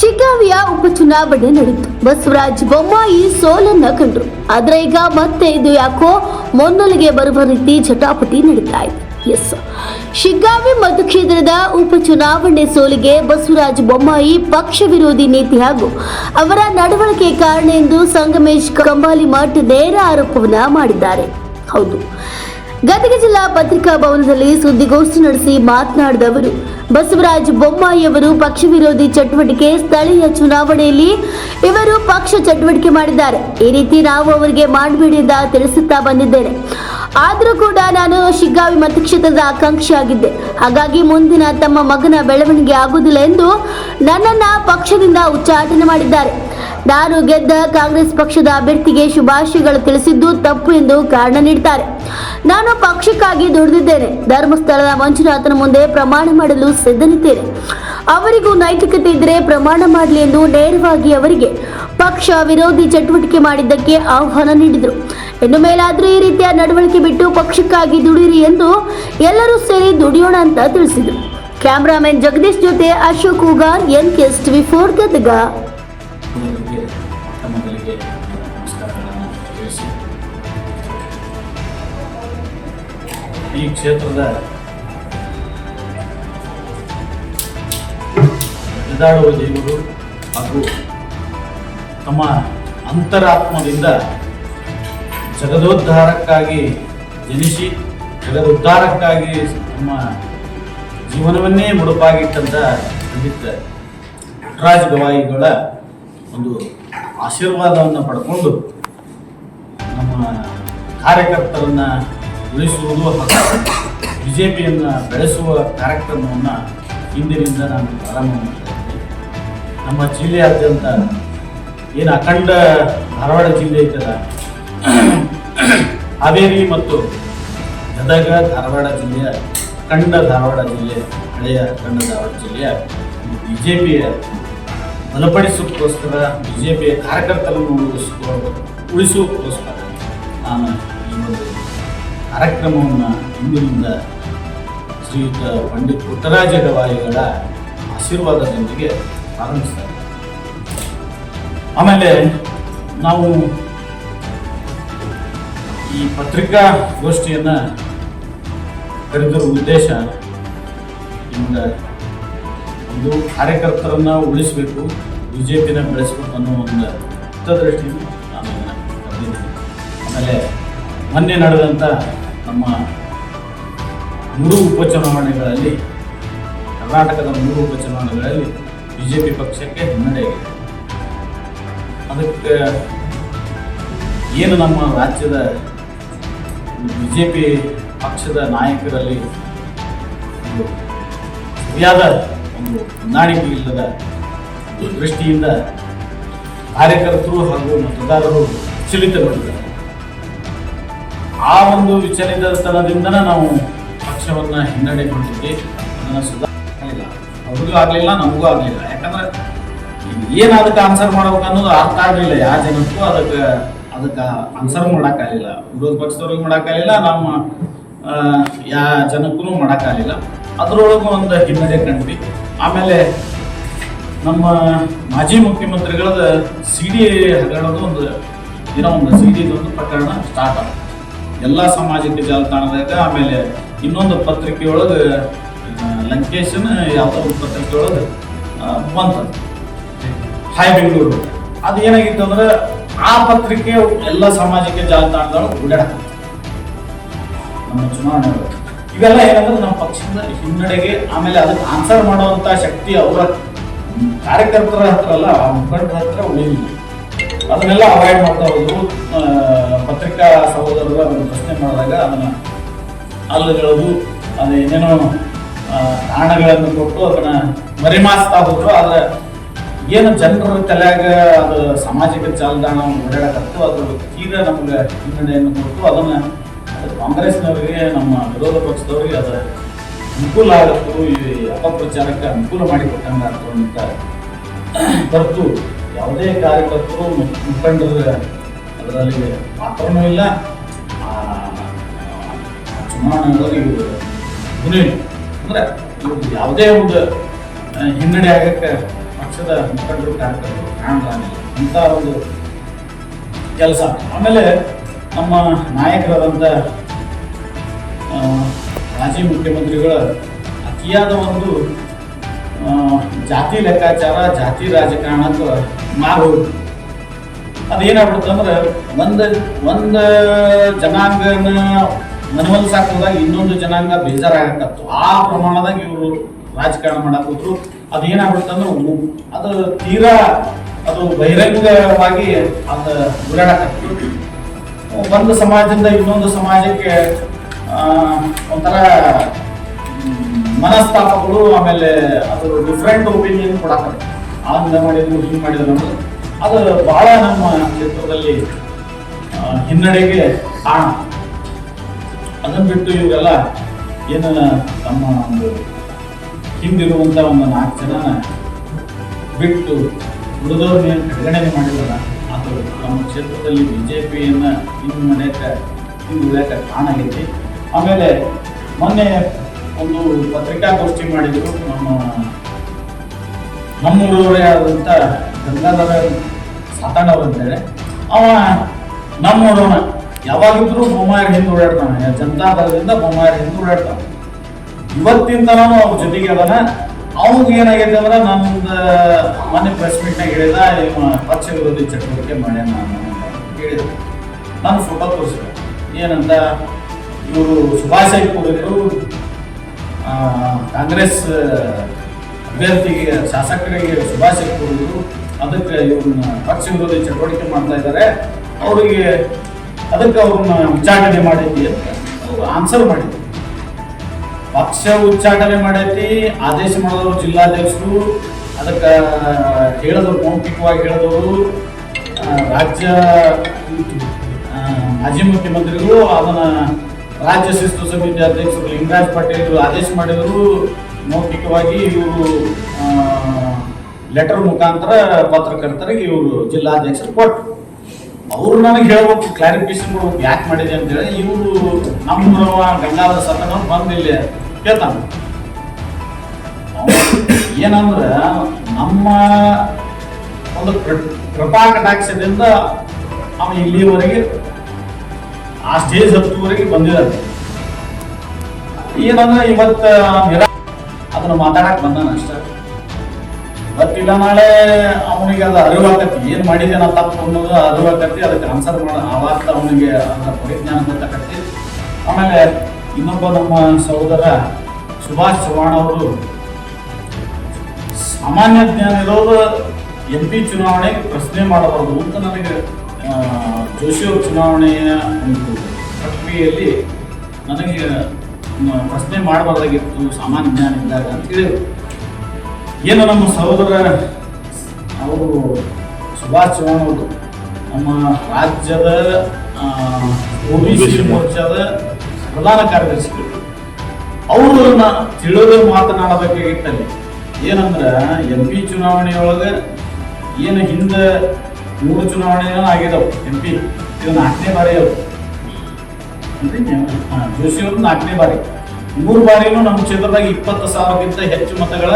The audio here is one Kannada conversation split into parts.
ಶಿಗ್ಗಾವಿಯ ಉಪಚುನಾವಣೆ ನಡೆಯಿತು. ಬಸವರಾಜ್ ಬೊಮ್ಮಾಯಿ ಸೋಲನ್ನ ಕಂಡ್ರು. ಆದ್ರೆ ಈಗ ಮತ್ತೆ ಇದು ಯಾಕೋ ಮೊನ್ನಲಿಗೆ ಬರುವ ರೀತಿ ಜಟಾಪಟಿ ನಡೀತಾ ಇದೆ. ಎಸ್. ಶಿಗ್ಗಾವಿ ಮತಕ್ಷೇತ್ರದ ಉಪಚುನಾವಣೆ ಸೋಲಿಗೆ ಬಸವರಾಜ ಬೊಮ್ಮಾಯಿ ಪಕ್ಷ ವಿರೋಧಿ ನೀತಿ ಹಾಗೂ ಅವರ ನಡವಳಿಕೆ ಕಾರಣ ಎಂದು ಸಂಗಮೇಶ್ ಕಂಬಾಲಿ ಮಠ ನೇರ ಆರೋಪವನ್ನ ಮಾಡಿದ್ದಾರೆ. ಹೌದು. ಗದಗ ಜಿಲ್ಲಾ ಪತ್ರಿಕಾ ಭವನದಲ್ಲಿ ಸುದ್ದಿಗೋಷ್ಠಿ ನಡೆಸಿ ಮಾತನಾಡಿದ ಅವರು ಬಸವರಾಜ ಬೊಮ್ಮಾಯಿ ಅವರು ಪಕ್ಷ ವಿರೋಧಿ ಚಟುವಟಿಕೆ ಸ್ಥಳೀಯ ಚುನಾವಣೆಯಲ್ಲಿ ಇವರು ಪಕ್ಷ ಚಟುವಟಿಕೆ ಮಾಡಿದ್ದಾರೆ. ಈ ರೀತಿ ನಾವು ಅವರಿಗೆ ಮಾಡಬೇಡಿ ಅಂತ ತಿಳಿಸುತ್ತಾ ಬಂದಿದ್ದೇನೆ. ಆದರೂ ಕೂಡ ನಾನು ಶಿಗ್ಗಾವಿ ಮತಕ್ಷೇತ್ರದ ಆಕಾಂಕ್ಷಿಯಾಗಿದ್ದೆ. ಹಾಗಾಗಿ ಮುಂದಿನ ತಮ್ಮ ಮಗನ ಬೆಳವಣಿಗೆ ಆಗುವುದಿಲ್ಲ ಎಂದು ನನ್ನನ್ನ ಪಕ್ಷದಿಂದ ಉಚ್ಚಾಟನೆ ಮಾಡಿದ್ದಾರೆ. ನಾನು ಗೆದ್ದ ಕಾಂಗ್ರೆಸ್ ಪಕ್ಷದ ಅಭ್ಯರ್ಥಿಗೆ ಶುಭಾಶಯಗಳು ತಿಳಿಸಿದ್ದು ತಪ್ಪು ಎಂದು ಕಾರಣ ನೀಡುತ್ತಾರೆ ನಾನು ಪಕ್ಷಕ್ಕಾಗಿ ದುಡಿದಿದ್ದೇನೆ. ಧರ್ಮಸ್ಥಳದ ಮಂಜುನಾಥನ ಮುಂದೆ ಪ್ರಮಾಣ ಮಾಡಲು ಸಿದ್ಧನಿದ್ದೇನೆ. ಅವರಿಗೂ ನೈತಿಕತೆ ಇದ್ದರೆ ಪ್ರಮಾಣ ಮಾಡಲಿ ಎಂದು ನೇರವಾಗಿ ಅವರಿಗೆ ಪಕ್ಷ ವಿರೋಧಿ ಚಟುವಟಿಕೆ ಮಾಡಿದ್ದಕ್ಕೆ ಆಹ್ವಾನ ನೀಡಿದರು. ಇನ್ನು ಮೇಲಾದರೂ ಈ ರೀತಿಯ ನಡವಳಿಕೆ ಬಿಟ್ಟು ಪಕ್ಷಕ್ಕಾಗಿ ದುಡಿಯಿರಿ ಎಂದು ಎಲ್ಲರೂ ಸೇರಿ ದುಡಿಯೋಣ ಅಂತ ತಿಳಿಸಿದರು. ಕ್ಯಾಮ್ರಾಮನ್ ಜಗದೀಶ್ ಜೊತೆ Ashok Ugar N TV four Gadag ಮೊಟ್ಟ ಮೊದಲಿಗೆ ನಮಸ್ಕಾರಗಳನ್ನು ತಿಳಿಸಿ. ಈ ಕ್ಷೇತ್ರದ ನಡೆದಾಡುವ ಜೀವರು ಹಾಗೂ ತಮ್ಮ ಅಂತರಾತ್ಮದಿಂದ ಜಗದೋದ್ಧಾರಕ್ಕಾಗಿ ಜನಿಸಿ, ಜಗದೋದ್ಧಾರಕ್ಕಾಗಿ ತಮ್ಮ ಜೀವನವನ್ನೇ ಮುಡುಪಾಗಿಟ್ಟಂಥ ಪಂಡಿತ ಪುಟ್ಟರಾಜ ಗವಾಯಿಗಳ ಒಂದು ಆಶೀರ್ವಾದವನ್ನು ಪಡ್ಕೊಂಡು ನಮ್ಮ ಕಾರ್ಯಕರ್ತರನ್ನ ಉಳಿಸುವುದು ಬಿ ಜೆ ಪಿಯನ್ನು ಬೆಳೆಸುವ ಕಾರ್ಯಕ್ರಮವನ್ನು ಇಂದಿನಿಂದ ನಾನು ಪ್ರಾರಂಭ ಮಾಡ್ತಾ ನಮ್ಮ ಜಿಲ್ಲೆಯಾದ್ಯಂತ ಏನು ಅಖಂಡ ಧಾರವಾಡ ಜಿಲ್ಲೆ ಐತಲ್ಲ ಹಾವೇರಿ ಮತ್ತು ಗದಗ ಧಾರವಾಡ ಜಿಲ್ಲೆಯ ಅಖಂಡ ಧಾರವಾಡ ಜಿಲ್ಲೆ, ಹಳೆಯ ಅಖಂಡ ಧಾರವಾಡ ಜಿಲ್ಲೆಯ ಬಿ ಜೆ ಪಿಯ ಬಲಪಡಿಸೋಕ್ಕೋಸ್ಕರ ಬಿ ಜೆ ಪಿಯ ಕಾರ್ಯಕರ್ತರನ್ನು ಉಳಿಸ್ಕೋ, ಉಳಿಸುವುದಕ್ಕೋಸ್ಕರ ನಾನು ಈ ಒಂದು ಕಾರ್ಯಕ್ರಮವನ್ನು ಇಂದಿನಿಂದ ಶ್ರೀಯುತ ಪಂಡಿತ್ ಪುಟ್ಟರಾಜ ಗವಾಯಿಗಳ ಆಶೀರ್ವಾದದೊಂದಿಗೆ ಪ್ರಾರಂಭಿಸ್ತಾರೆ ಆಮೇಲೆ ನಾವು ಈ ಪತ್ರಿಕಾ ಗೋಷ್ಠಿಯನ್ನು ಕರೆದಿರುವ ಉದ್ದೇಶ ನಿಮ್ಗೆ ಒಂದು ಕಾರ್ಯಕರ್ತರನ್ನ ಉಳಿಸಬೇಕು, ಬಿಜೆಪಿನ ಬೆಳೆಸಬೇಕು ಅನ್ನೋ ಒಂದು ಹಿತದೃಷ್ಟಿಯಿಂದ ನಾನು ಆಮೇಲೆ ಮೊನ್ನೆ ನಡೆದಂಥ ನಮ್ಮ ಮೂರು ಉಪಚುನಾವಣೆಗಳಲ್ಲಿ, ಕರ್ನಾಟಕದ ಮೂರು ಉಪಚುನಾವಣೆಗಳಲ್ಲಿ ಬಿ ಜೆ ಪಿ ಪಕ್ಷಕ್ಕೆ ಹಿನ್ನಡೆಯಾಗಿದೆ ಅದಕ್ಕೆ ಏನು ನಮ್ಮ ರಾಜ್ಯದ ಬಿ ಜೆ ಪಿ ಪಕ್ಷದ ನಾಯಕರಲ್ಲಿ ಸರಿಯಾದ ಒಂದು ಹೊಂದಾಣಿಕೆ ಇಲ್ಲದ ದೃಷ್ಟಿಯಿಂದ ಕಾರ್ಯಕರ್ತರು ಹಾಗೂ ಮತದಾರರು ವಿಚಲಿತಗೊಂಡಿದ್ದಾರೆ ಆ ಒಂದು ವಿಚಲಿತತನದಿಂದನೇ ನಾವು ಪಕ್ಷವನ್ನ ಹಿನ್ನಡೆಗೊಂಡಿದ್ದೆ ಅದನ್ನು ಸುಧಾರಿಲ್ಲ ಅವ್ರಿಗೂ ಆಗಲಿಲ್ಲ, ನಮಗೂ ಆಗಲಿಲ್ಲ. ಯಾಕಂದ್ರೆ ಏನು ಅದಕ್ಕೆ ಆನ್ಸರ್ ಮಾಡ್ಬೇಕು ಅನ್ನೋದು ಅರ್ಥ ಆಗಲಿಲ್ಲ. ಯಾವ ಜನಕ್ಕೂ ಅದಕ್ಕೆ ಅದಕ್ಕೆ ಆನ್ಸರ್ ಮಾಡೋಕ್ಕಾಗಲಿಲ್ಲ. ವಿರೋಧ ಪಕ್ಷದವ್ರಿಗೆ ಮಾಡೋಕ್ಕಾಗಲಿಲ್ಲ, ನಮ್ಮ ಯಾವ ಜನಕ್ಕೂ ಮಾಡೋಕ್ಕಾಗಲಿಲ್ಲ. ಅದರೊಳಗೂ ಒಂದು ಹಿನ್ನಡೆ ಕಂಡ್ವಿ. ಆಮೇಲೆ ನಮ್ಮ ಮಾಜಿ ಮುಖ್ಯಮಂತ್ರಿಗಳದ ಸಿ ಡಿ ಹಗರಣದ ಒಂದು ದಿನ, ಒಂದು ಸಿ ಡಿ ಒಂದು ಪ್ರಕರಣ ಸ್ಟಾರ್ಟ್ ಆಗುತ್ತೆ ಎಲ್ಲ ಸಾಮಾಜಿಕ ಜಾಲತಾಣದಾಗ, ಆಮೇಲೆ ಇನ್ನೊಂದು ಪತ್ರಿಕೆಯೊಳಗೆ ಲಂಕೇಶನ್ ಯಾವುದೋ ಒಂದು ಪತ್ರಿಕೆಯೊಳಗೆ ಬಂತದ್ದು ಹಾಯ್ ಬೆಂಗಳೂರು ಅದು ಏನಾಗಿತ್ತು ಅಂದ್ರೆ, ಆ ಪತ್ರಿಕೆ ಎಲ್ಲ ಸಾಮಾಜಿಕ ಜಾಲತಾಣದೊಳಗೆ ಓಡಾಡ ನಮ್ಮ ಚುನಾವಣೆ. ಇವೆಲ್ಲ ಏನಂದ್ರೆ ನಮ್ಮ ಪಕ್ಷದ ಹಿನ್ನಡೆಗೆ ಆಮೇಲೆ ಅದಕ್ಕೆ ಆನ್ಸರ್ ಮಾಡುವಂತ ಶಕ್ತಿ ಅವರ ಕಾರ್ಯಕರ್ತರ ಹತ್ರ ಅಲ್ಲ ಮುಖಂಡರ ಹತ್ರ ಉಳಿಯಿಲ್ಲ ಅದನ್ನೆಲ್ಲ ಅವಾಯ್ಡ್ ಮಾಡ್ತಾ ಹೋದ್ರು. ಪತ್ರಿಕಾ ಸಹೋದರರು ಅದನ್ನು ಪ್ರಶ್ನೆ ಮಾಡಿದಾಗ ಅದನ್ನ ಅಲ್ಲಗಳದು ಅದು ಏನೇನೋ ಕಾರಣಗಳನ್ನು ಕೊಟ್ಟು ಅದನ್ನ ಮರಿಮಾಸ್ತಾ ಹೋದ್ರು. ಆದ್ರೆ ಏನು ಜನರ ತಲೆಯಾಗ ಅದು ಸಾಮಾಜಿಕ ಜಾಲತಾಣ ಓಡಾಡಕತ್ತು ಅದ್ರ ತೀರ ನಮ್ಗೆ ಹಿನ್ನಡೆಯನ್ನು ಕೊಟ್ಟು ಅದನ್ನ ಅದು ಕಾಂಗ್ರೆಸ್ನವರಿಗೆ ನಮ್ಮ ವಿರೋಧ ಪಕ್ಷದವರಿಗೆ ಅದು ಅನುಕೂಲ ಆಗುತ್ತೋ ಈ ಅಪಪ್ರಚಾರಕ್ಕೆ ಅನುಕೂಲ ಮಾಡಿಕೊಟ್ಟಂಗೆ ಅಂತ ಹೊರತು ಯಾವುದೇ ಕಾರ್ಯಕರ್ತರು ಮುಖಂಡರು ಅದರಲ್ಲಿ ಪಾತ್ರನೂ ಇಲ್ಲ ಚುನಾವಣೆಗಳಲ್ಲಿ ಇವರು ಗುಣ ಅಂದ್ರೆ ಇವ್ರು ಯಾವುದೇ ಒಂದು ಹಿನ್ನಡೆ ಆಗಕ್ಕೆ ಪಕ್ಷ ಪಕ್ಷದ ಮುಖಂಡರು, ಕಾರ್ಯಕರ್ತರು ಕಾಣಲಾಗಿಲ್ಲ ಅಂತ ಒಂದು ಕೆಲಸ. ಆಮೇಲೆ ನಮ್ಮ ನಾಯಕರಾದಂಥ ಮಾಜಿ ಮುಖ್ಯಮಂತ್ರಿಗಳ ಅತಿಯಾದ ಒಂದು ಜಾತಿ ಲೆಕ್ಕಾಚಾರ, ಜಾತಿ ರಾಜಕಾರಣಕ್ಕೆ ಮಾರು ಅದೇನಾಗ್ಬಿಡುತ್ತೆ ಅಂದ್ರೆ ಒಂದು ಒಂದು ಜನಾಂಗನ ಮನವೊಲಿಸಾಕ್ ಹೋದಾಗ ಇನ್ನೊಂದು ಜನಾಂಗ ಬೇಜಾರಾಗತ್ತತ್ತು ಆ ಪ್ರಮಾಣದಾಗ ಇವರು ರಾಜಕಾರಣ ಮಾಡಕ್ ಹೋದ್ರು ಅದೇನಾಗ್ಬಿಡುತ್ತೆ ಅಂದ್ರೆ ಅದು ತೀರಾ ಅದು ಬಹಿರಂಗವಾಗಿ ಅದು ಓಡಾಡಕತ್ತು ಒಂದು ಸಮಾಜದಿಂದ ಇನ್ನೊಂದು ಸಮಾಜಕ್ಕೆ ಒಂಥರ ಮನಸ್ತಾಪಗಳು, ಆಮೇಲೆ ಅದು ಡಿಫ್ರೆಂಟ್ ಒಪಿನಿಯನ್ ಕೊಡಕ್ಕೆ ಆಂಗ್ಲ ಮಾಡಿದ್ರು, ಹಿಂಗೆ ಮಾಡಿದ್ರು ಅನ್ನೋದು. ಅದು ಬಹಳ ನಮ್ಮ ಕ್ಷೇತ್ರದಲ್ಲಿ ಹಿನ್ನಡೆಗೆ ಕಾರಣ. ಅದನ್ನ ಬಿಟ್ಟು ಇವರೆಲ್ಲ ಏನು ನಮ್ಮ ಒಂದು ಹಿಂದಿರುವಂತ ಒಂದು ನಾಲ್ಕು ಜನ ಬಿಟ್ಟು ಉಳಿದವ್ರನ್ನ ಏನು ಅದು ನಮ್ಮ ಕ್ಷೇತ್ರದಲ್ಲಿ ಬಿ ಜೆ ಪಿಯನ್ನು ಇನ್ನು ಅನೇಕ ಹಿಂದೆ ಉಳಿಯಕ್ಕೆ ಕಾರಣ ಆಗೈತಿ ಆಮೇಲೆ ಮೊನ್ನೆ ಒಂದು ಪತ್ರಿಕಾಗೋಷ್ಠಿ ಮಾಡಿದ್ರು ನಮ್ಮ ನಮ್ಮೂರವರೇ ಆದಂಥ ಗಂಗಾಧರ ಸಾತಾಂಡವ್ರು ಅಂತೇಳಿ ಅವ ನಮ್ಮೂರವನ ಯಾವಾಗಿದ್ರೂ ಬೊಮ್ಮಾಯರ್ ಹಿಂದೆ ಓಡಾಡ್ತಾನೆ. ಜನತಾ ದಳದಿಂದ ಬೊಮ್ಮಾಯರ್ ಹಿಂದೆ ಓಡಾಡ್ತಾನೆ. ಇವತ್ತಿನ ತನಕ ಅವ್ರ ಜೊತೆಗೆ ಅದನ ಅವ್ನಿಗೆ ಏನಾಗೈತೆ ಅಂದ್ರೆ ನಮ್ದು ಮನೆ ಪ್ರೆಸ್ ಮೀಟ್ನಾಗ ಹೇಳಿದ ಪಕ್ಷ ವಿರೋಧಿ ಚಟುವಟಿಕೆ ಮಾಡ್ಯಾನ ಹೇಳಿದ ನಾನು ಫೋಟೋ ತೋರಿಸಿದೆ. ಏನಂತ, ಇವರು ಸುಭಾಷ್ ಕೂಡಿದ್ರು ಕಾಂಗ್ರೆಸ್ ಅಭ್ಯರ್ಥಿಗೆ, ಶಾಸಕರಿಗೆ ಸುಭಾಷ್ ಕೊಡಿದ್ರು. ಅದಕ್ಕೆ ಇವ್ರನ್ನ ಪಕ್ಷ ವಿರೋಧಿ ಚಟುವಟಿಕೆ ಮಾಡ್ತಾ ಇದ್ದಾರೆ. ಅವರಿಗೆ ಅದಕ್ಕೆ ಅವ್ರನ್ನ ವಿಚಾರಣೆ ಮಾಡಿದ್ವಿ ಅಂತ ಅವ್ರು ಆನ್ಸರ್ ಮಾಡಿದ್ರು. ಪಕ್ಷ ಉಚ್ಚಾಟನೆ ಮಾಡೈತಿ, ಆದೇಶ ಮಾಡಿದವರು ಜಿಲ್ಲಾಧ್ಯಕ್ಷರು, ಅದಕ್ಕೆ ಹೇಳಿದವರು, ಮೌಖಿಕವಾಗಿ ಹೇಳಿದವರು ರಾಜ್ಯ ಮಾಜಿ ಮುಖ್ಯಮಂತ್ರಿಗಳು ಅದನ್ನ ರಾಜ್ಯ ಶಿಸ್ತು ಸಮಿತಿ ಅಧ್ಯಕ್ಷರು ಲಿಂಗರಾಜ್ ಪಾಟೀಲ್ ಆದೇಶ ಮಾಡಿದರು. ಮೌಖಿಕವಾಗಿ ಇವರು ಲೆಟರ್ ಮುಖಾಂತರ ಪತ್ರಕರ್ತರಿಗೆ ಇವರು ಜಿಲ್ಲಾಧ್ಯಕ್ಷರು ಕೊಟ್ಟರು. ಅವ್ರು ನನಗೆ ಹೇಳ್ಬೇಕು ಕ್ಲಾರಿಫಿಕೇಶನ್ ಕೊಡ್ಬೇಕು, ಯಾಕೆ ಮಾಡಿದೆ ಅಂತ ಹೇಳಿ ಇವರು ನಮ್ಮ ಗಂಗಾಧರ ಸತ್ತನ ಬಂದಿಲ್ಲ. ಕೇಳ್ತಾನೆ. ಏನಂದ್ರೆ ನಮ್ಮ ಒಂದು ಕೃಪಾ ಕಟಾಕ್ಷದಿಂದ ಅವನು ಇಲ್ಲಿವರೆಗೆ ಆ ಸ್ಟೇಜ್ ಹತ್ತುವರೆಗೆ ಬಂದಿದ್ದಾನೆ. ಏನಂದ್ರೆ ಇವತ್ತ ನಿರಾ, ಅದನ್ನ ಮಾತಾಡಕ್ ಬಂದಾನ ಅಷ್ಟ. ಇವತ್ತಿಲ್ಲ ನಾಳೆ ಅವನಿಗೆ ಅದು ಅರಿವಾಗತ್ತಿ. ಏನ್ ಮಾಡಿದೆ ನಾ ತಪ್ಪು ಅನ್ನೋದು ಅರಿವಾಗತ್ತಿ. ಅದಕ್ಕೆ ಆನ್ಸರ್ ಮಾಡ ಅವಾಗ ಅವನಿಗೆ ಅದರ ಪರಿಜ್ಞಾನ ಗೊತ್ತಾಗತ್ತಿ. ಆಮೇಲೆ ಇನ್ನೊಬ್ಬ ನಮ್ಮ ಸಹೋದರ ಸುಭಾಷ್ ಚವ್ಹಾಣ್ ಅವರು ಸಾಮಾನ್ಯ ಜ್ಞಾನ ಇರೋದು ಎಂ ಪಿ ಚುನಾವಣೆಗೆ ಪ್ರಶ್ನೆ ಮಾಡಬಾರದು ಅಂತ ನನಗೆ ಜೋಶಿಯವ್ರ ಚುನಾವಣೆಯ ಒಂದು ಪ್ರಕ್ರಿಯೆಯಲ್ಲಿ ನನಗೆ ಪ್ರಶ್ನೆ ಮಾಡಬಾರ್ದಾಗಿತ್ತು ಸಾಮಾನ್ಯ ಜ್ಞಾನ ಇದ್ದಾಗ ಅಂತ ಹೇಳಿದ್ರು ಏನು ನಮ್ಮ ಸಹೋದರ ಅವರು ಸುಭಾಷ್ ಚವ್ಹಾಣ್ ಅವರು ನಮ್ಮ ರಾಜ್ಯದ ಒ ಬಿ ಸಿ ಮೋರ್ಚಾದ ಪ್ರಧಾನ ಕಾರ್ಯದರ್ಶಿಗಳು ಅವರನ್ನ ತಿಳಿದು ಮಾತನಾಡಬೇಕಾಗಿತ್ತಲ್ಲಿ ಏನಂದ್ರೆ ಎಂ ಪಿ ಚುನಾವಣೆಯೊಳಗೆ ಏನು ಹಿಂದೆ ಮೂರು ಚುನಾವಣೆ ಆಗಿದಾವೆ ಎಂ ಪಿ ಇದು ನಾಲ್ಕನೇ ಬಾರಿ ಅವರು ಜೋಶಿ ಅವರು ನಾಲ್ಕನೇ ಬಾರಿ. ಮೂರು ಬಾರಿನೂ ನಮ್ಮ ಕ್ಷೇತ್ರದಾಗ ಇಪ್ಪತ್ತು ಸಾವಿರಕ್ಕಿಂತ ಹೆಚ್ಚು ಮತಗಳ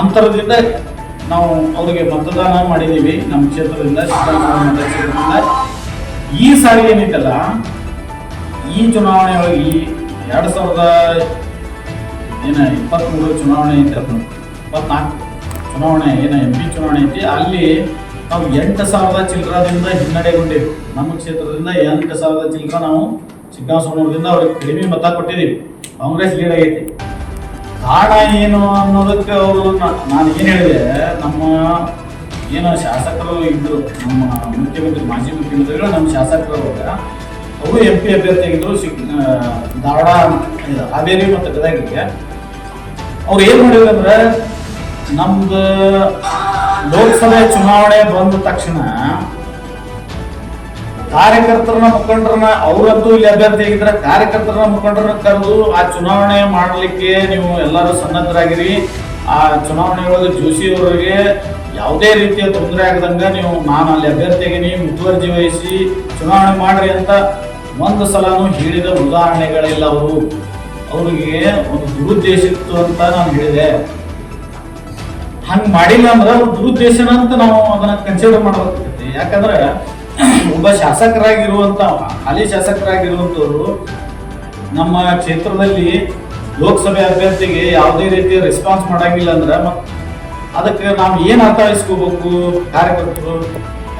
ಅಂತರದಿಂದ ನಾವು ಅವರಿಗೆ ಮತದಾನ ಮಾಡಿದ್ದೀವಿ. ನಮ್ಮ ಕ್ಷೇತ್ರದಿಂದ ಈ ಸಾರಿ ಏನೈತಲ್ಲ ಈ ಚುನಾವಣೆಯೊಳಗೆ ಎರಡು ಸಾವಿರದ ಏನ ಇಪ್ಪತ್ತ್ಮೂರು ಚುನಾವಣೆ ಐತೆ ಅದು. ಇಪ್ಪತ್ನಾಲ್ಕು ಚುನಾವಣೆ, ಏನ ಎಂ ಪಿ ಚುನಾವಣೆ ಐತಿ. ಅಲ್ಲಿ ನಾವು ಎಂಟು ಸಾವಿರದ ಚಿಲ್ಲರದಿಂದ ಹಿನ್ನಡೆಗೊಂಡಿವಿ. ನಮ್ಮ ಕ್ಷೇತ್ರದಿಂದ ಎಂಟು ಸಾವಿರದ ಚಿಲ್ಲರ ನಾವು ಚಿಕ್ಕಬಳ್ಳಾಪುರದಿಂದ ಅವ್ರಿಗೆ ಕಡಿಮೆ ಮತ ಕೊಟ್ಟಿದ್ದೀವಿ ಕಾಂಗ್ರೆಸ್ ಲೀಡ್ ಆಗೈತಿ. ಕಾರಣ ಏನು ಅನ್ನೋದಕ್ಕೆ ಅವರು ನಾನು ಏನು ಹೇಳಿದೆ, ನಮ್ಮ ಏನು ಶಾಸಕರು ಇದ್ದರು ನಮ್ಮ ಮುಖ್ಯಮಂತ್ರಿ, ಮಾಜಿ ಮುಖ್ಯಮಂತ್ರಿಗಳು, ನಮ್ಮ ಶಾಸಕರು ಅವರು ಎಂ ಪಿ ಅಭ್ಯರ್ಥಿಯಾಗಿದ್ದರು ಆ, ಧಾರವಾಡ ಹಾವೇರಿ ಮತ್ತು ಗದಗಿಗೆ. ಅವ್ರು ಏನು ಮಾಡಿದ್ರು ಅಂದ್ರೆ ನಮ್ದು ಲೋಕಸಭೆ ಚುನಾವಣೆ ಬಂದ ತಕ್ಷಣ ಕಾರ್ಯಕರ್ತರನ್ನ ಮುಖಂಡರನ್ನ ಅವರದ್ದು ಇಲ್ಲಿ ಅಭ್ಯರ್ಥಿ ಆಗಿದ್ರೆ ಕಾರ್ಯಕರ್ತರನ್ನ ಮುಖಂಡರನ್ನ ಕರೆದು ಆ ಚುನಾವಣೆ ಮಾಡಲಿಕ್ಕೆ ನೀವು ಎಲ್ಲರೂ ಸನ್ನದ್ಧರಾಗಿರಿ. ಆ ಚುನಾವಣೆಯೊಳಗೆ ಜೋಶಿ ಅವರಿಗೆ ಯಾವುದೇ ರೀತಿಯ ತೊಂದರೆ ಆಗದಂಗ ನೀವು ನಾನು ಅಲ್ಲಿ ಅಭ್ಯರ್ಥಿಯಾಗಿನಿ ಮುತುವರ್ಜಿ ವಹಿಸಿ ಚುನಾವಣೆ ಮಾಡ್ರಿ ಅಂತ ಒಂದು ಸಲನೂ ಹೇಳಿದ ಉದಾಹರಣೆಗಳಿಲ್ಲ ಅವರು. ಅವರಿಗೆ ಒಂದು ದುರುದ್ದೇಶ ಇತ್ತು ಅಂತ ನಾನು ಹೇಳಿದೆ. ಹಂಗೆ ಮಾಡಿಲ್ಲ ಅಂದ್ರೆ ಅವ್ರ ದುರುದ್ದೇಶನ ಅಂತ ನಾವು ಅದನ್ನ ಕನ್ಸಿಡರ್ ಮಾಡಬೇಕಾಗುತ್ತೆ ಯಾಕಂದ್ರೆ ಒಬ್ಬ ಶಾಸಕರಾಗಿರುವಂತ ಹಾಲಿ ಶಾಸಕರಾಗಿರುವಂತವ್ರು ನಮ್ಮ ಕ್ಷೇತ್ರದಲ್ಲಿ ಲೋಕಸಭೆ ಅಭ್ಯರ್ಥಿಗೆ ಯಾವುದೇ ರೀತಿಯ ರೆಸ್ಪಾನ್ಸ್ ಮಾಡಂಗಿಲ್ಲ ಅಂದ್ರೆ ಅದಕ್ಕೆ ನಾವು ಏನ್ ಅರ್ಥೈಸ್ಕೋಬೇಕು ಕಾರ್ಯಕರ್ತರು?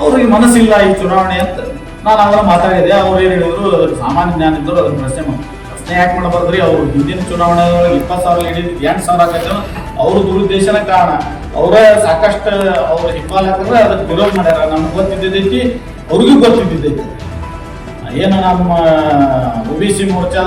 ಅವ್ರಿಗೆ ಮನಸ್ಸಿಲ್ಲ ಈ ಚುನಾವಣೆ ಅಂತ ನಾನು ಅವರ ಮಾತಾಡಿದೆ. ಅವ್ರು ಏನ್ ಹೇಳಿದ್ರು? ಸಾಮಾನ್ಯ ಜ್ಞಾನ ಇದ್ರು ಅದನ್ನ ಪ್ರಶ್ನೆ ಪ್ರಶ್ನೆ ಯಾಕೆ ಮಾಡಬಾರ್ದ್ರಿ? ಅವ್ರು ಹಿಂದಿನ ಚುನಾವಣೆ ಇಪ್ಪತ್ತು ಸಾವಿರ ಹಿಡಿದು ಎಂಟು ಸಾವಿರ ಆಗತ್ತೆ ಅವ್ರ ದುರುದ್ದೇಶನ ಕಾರಣ. ಅವರ ಸಾಕಷ್ಟು ಅವ್ರ ಹಿಂಬಾಲ ಹಾಕಿದ್ರೆ ಅದಕ್ಕೆ ವಿರೋಧ ಮಾಡ್ಯಾರ. ನಮ್ಗೆ ಗೊತ್ತಿದ್ದೈತಿ ಅವ್ರಿಗೂ ಗೊತ್ತಿದ್ದೈತಿ ಏನು ನಮ್ಮ ಒ ಬಿ ಸಿ ಮೋರ್ಚಾ